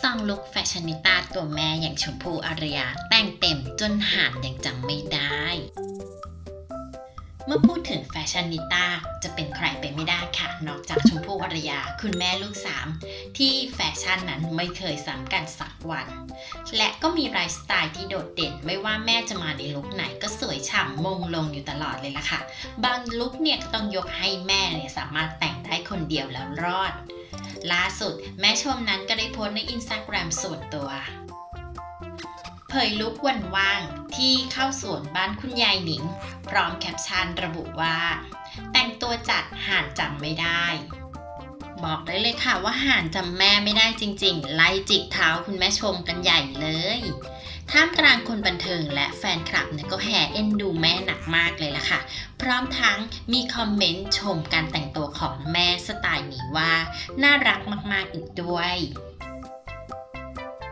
ส่องลุกแฟชั่นนิต้าตัวแม่อย่างชมพู่อารยาแต่งเต็มจนหานยังจำไม่ได้ เมื่อพูดถึงแฟชั่นนิต้าจะเป็นใครไปไม่ได้ค่ะ นอกจากชมพู่อารยาคุณแม่ลูกสามที่แฟชั่นนั้นไม่เคยซ้ำกันสักวัน และก็มีไลฟ์สไตล์ที่โดดเด่นไม่ว่าแม่จะมาในลุคไหนก็สวยฉ่ำมงลงอยู่ตลอดเลยล่ะค่ะ บางลุคเนี่ยก็ต้องยกให้แม่เนี่ยสามารถแต่งได้คนเดียวแล้วรอด ล่าสุดแม่ชมนั้นก็ได้โพสต์ในอินสตาแกรมส่วนตัว เผยลุกวันว่างที่เข้าสวนบ้านคุณยายหนิง พร้อมแคปชั่นระบุว่า แต่งตัวจัดห่านจำไม่ได้ บอกได้เลยค่ะว่าห่านจำแม่ไม่ได้จริงๆ ไล่จิกเท้าคุณแม่ชมกันใหญ่เลยท่ามกลางคนบันเทิงและแฟนคลับเนี่ยก็แห่เอ็นดูแม่หนักมากเลยล่ะค่ะ พร้อมทั้งมีคอมเมนต์ชมการแต่งตัว ของแม่สไตล์นี้ว่า น่ารักมากๆอีกด้วย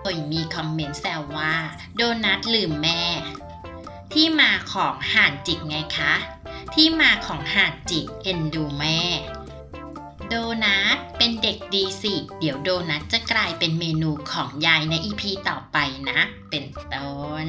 โดยมีคอมเมนต์แซวว่า โดนัทลืมแม่ ที่มาของห่านจิกไงคะ ที่มาของห่านจิกเอ็นดูแม่ โดนัทเป็นเด็กดีสิ เดี๋ยวโดนัทจะกลายเป็นเมนูของยายในอีพีต่อไปนะ เป็นต้น